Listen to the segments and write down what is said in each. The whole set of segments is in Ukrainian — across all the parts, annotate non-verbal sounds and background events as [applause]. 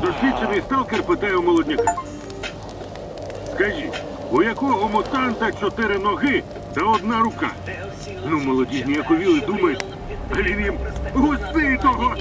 Досвідчений сталкер питає у молодняка. Скажіть, у якого мутанта чотири ноги та одна рука? Ну, молоді ніяковіли думають, а він їм гуситого!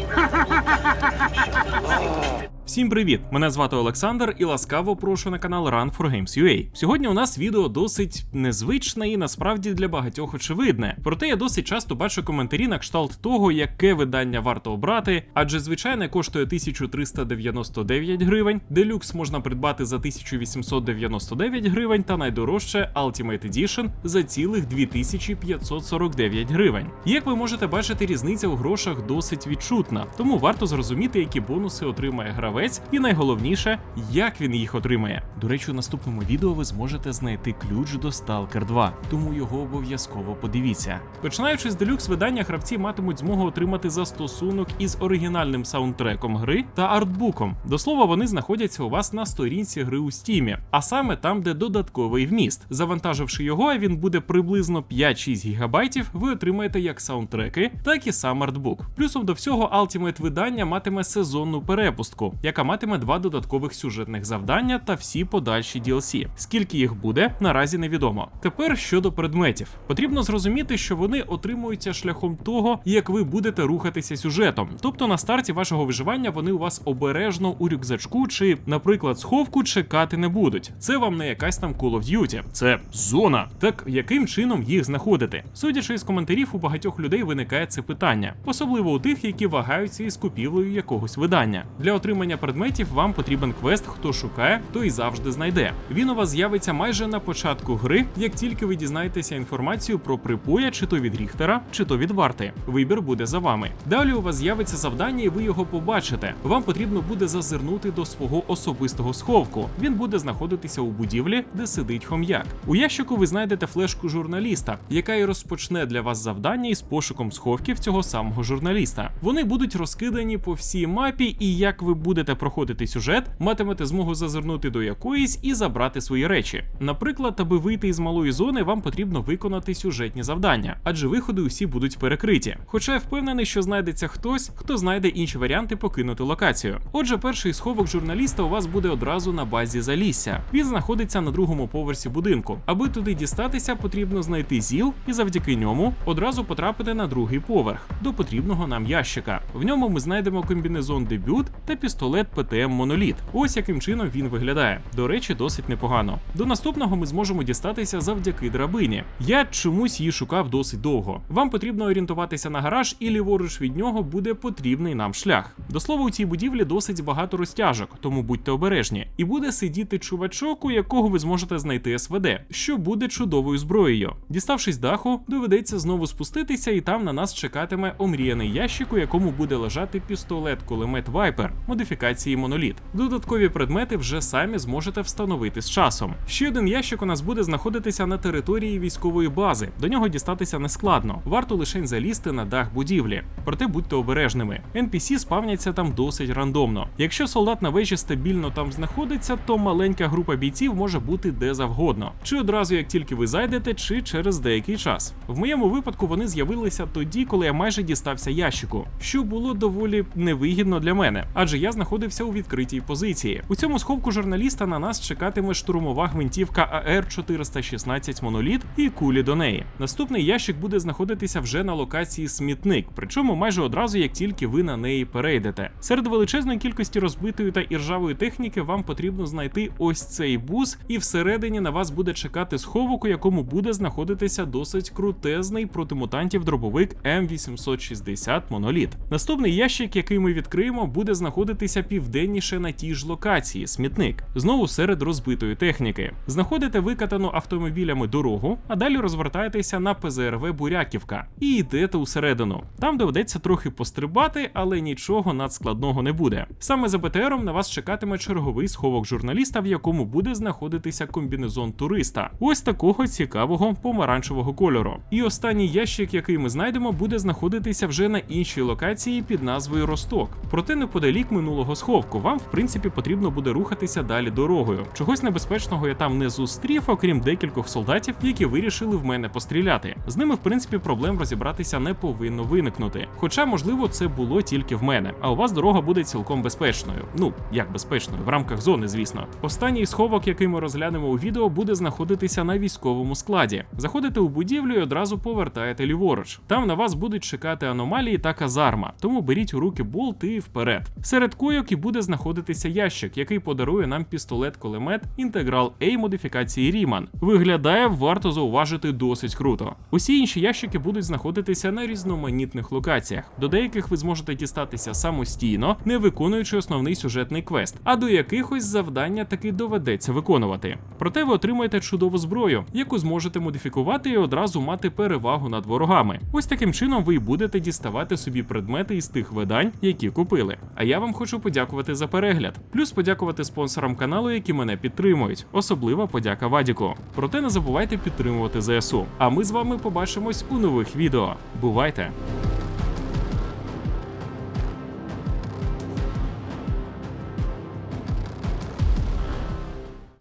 [laughs] Всім привіт! Мене звати Олександр і ласкаво прошу на канал Run for Games UA. Сьогодні у нас відео досить незвичне і насправді для багатьох очевидне. Проте я досить часто бачу коментарі на кшталт того, яке видання варто обрати, адже звичайне коштує 1399 гривень, делюкс можна придбати за 1899 гривень, та найдорожче Ultimate Edition за цілих 2549 гривень. Як ви можете бачити, різниця у грошах досить відчутна, тому варто зрозуміти, які бонуси отримає гравець, і найголовніше, як він їх отримає. До речі, у наступному відео ви зможете знайти ключ до Stalker 2, тому його обов'язково подивіться. Починаючи з делюкс видання, гравці матимуть змогу отримати застосунок із оригінальним саундтреком гри та артбуком. До слова, вони знаходяться у вас на сторінці гри у стімі, а саме там, де додатковий вміст. Завантаживши його, він буде приблизно 5-6 гігабайтів, ви отримаєте як саундтреки, так і сам артбук. Плюсом до всього, Ultimate видання матиме сезонну перепустку, яка матиме два додаткових сюжетних завдання та всі подальші DLC. Скільки їх буде, наразі невідомо. Тепер щодо предметів, потрібно зрозуміти, що вони отримуються шляхом того, як ви будете рухатися сюжетом. Тобто на старті вашого виживання вони у вас обережно у рюкзачку чи, наприклад, сховку чекати не будуть. Це вам не якась там Call of Duty, це зона. Так яким чином їх знаходити? Судячи із коментарів, у багатьох людей виникає це питання, особливо у тих, які вагаються із купівлею якогось видання. Для отримання предметів вам потрібен квест, хто шукає, той завжди знайде. Він у вас з'явиться майже на початку гри, як тільки ви дізнаєтеся інформацію про припоя, чи то від Ріхтера, чи то від варти. Вибір буде за вами. Далі у вас з'явиться завдання, і ви його побачите. Вам потрібно буде зазирнути до свого особистого сховку. Він буде знаходитися у будівлі, де сидить хом'як. У ящику ви знайдете флешку журналіста, яка і розпочне для вас завдання із пошуком сховків цього самого журналіста. Вони будуть розкидані по всій мапі, і як ви будете проходити сюжет, матимете змогу зазирнути до якоїсь і забрати свої речі. Наприклад, аби вийти із малої зони, вам потрібно виконати сюжетні завдання, адже виходи усі будуть перекриті. Хоча я впевнений, що знайдеться хтось, хто знайде інші варіанти покинути локацію. Отже, перший сховок журналіста у вас буде одразу на базі залісся. Він знаходиться на другому поверсі будинку. Аби туди дістатися, потрібно знайти зіл і завдяки ньому одразу потрапити на другий поверх до потрібного нам ящика. В ньому ми знайдемо комбінезон дебют та пістолет ПТМ Моноліт. Ось яким чином він виглядає. До речі, досить непогано. До наступного ми зможемо дістатися завдяки драбині. Я чомусь її шукав досить довго. Вам потрібно орієнтуватися на гараж, і ліворуч від нього буде потрібний нам шлях. До слова, у цій будівлі досить багато розтяжок, тому будьте обережні. І буде сидіти чувачок, у якого ви зможете знайти СВД, що буде чудовою зброєю. Діставшись даху, доведеться знову спуститися, і там на нас чекатиме омріяний ящик, у якому буде лежати пістолет кулемет Viper модифікації моноліт. Додаткові предмети вже самі зможете встановити з часом. Ще один ящик у нас буде знаходитися на території військової бази. До нього дістатися не складно, варто лише залізти на дах будівлі. Проте будьте обережними. NPC спавняться там досить рандомно. Якщо солдат на вежі стабільно там знаходиться, то маленька група бійців може бути де завгодно, чи одразу як тільки ви зайдете, чи через деякий час. В моєму випадку вони з'явилися тоді, коли я майже дістався ящику, що було доволі невигідно для мене, адже я знаходився у відкритій позиції. У цьому сховку журналіста на нас чекатиме штурмова гвинтівка АР 416 моноліт і кулі до неї. Наступний ящик буде знаходитися вже на локації смітник, причому майже одразу, як тільки ви на неї перейдете. Серед величезної кількості розбитої та іржавої техніки вам потрібно знайти ось цей бус, і всередині на вас буде чекати сховок, у якому буде знаходитися досить крутезний проти мутантів дробовик М860 моноліт. Наступний ящик, який ми відкриємо, буде знаходитися південніше на тій ж локації смітник, знову серед розбитої техніки. Знаходите викатану автомобілями дорогу, а далі розвертаєтеся на ПЗРВ Буряківка і йдете усередину. Там доведеться трохи пострибати, але нічого надскладного не буде. Саме за БТРом на вас чекатиме черговий сховок журналіста, в якому буде знаходитися комбінезон туриста. Ось такого цікавого помаранчевого кольору. І останній ящик, який ми знайдемо, буде знаходитися вже на іншій локації під назвою Росток. Проте неподалік минулого сховку вам, в принципі, потрібно буде рухатися далі дорогою. Чогось небезпечного я там не зустрів, окрім декількох солдатів, які вирішили в мене постріляти. З ними, в принципі, проблем розібратися не повинно виникнути. Хоча, можливо, це було тільки в мене, а у вас дорога буде цілком безпечною. Ну як безпечною, в рамках зони, звісно. Останній сховок, який ми розглянемо у відео, буде знаходитися на військовому складі. Заходите у будівлю і одразу повертаєте ліворуч. Там на вас будуть чекати аномалії та казарма, тому беріть у руки болт і вперед. Серед койок і буде знаходитися ящик, який подарує нам пістолет-кулемет інтеграл A модифікації Ріман. Виглядає, варто зауважити, досить круто. Усі інші ящики будуть знаходитися на різноманітних локаціях. До деяких ви зможете дістатися самостійно, не виконуючи основний сюжетний квест, а до якихось завдання таки доведеться виконувати. Проте ви отримаєте чудову зброю, яку зможете модифікувати і одразу мати перевагу над ворогами. Ось таким чином ви й будете діставати собі предмети із тих видань, які купили. А я вам хочу подякувати за перегляд, плюс подякувати спонсорам каналу, які мене підтримують. Особлива подяка Вадіку. Проте не забувайте підтримувати ЗСУ. А ми з вами побачимось у нових відео. Бувайте!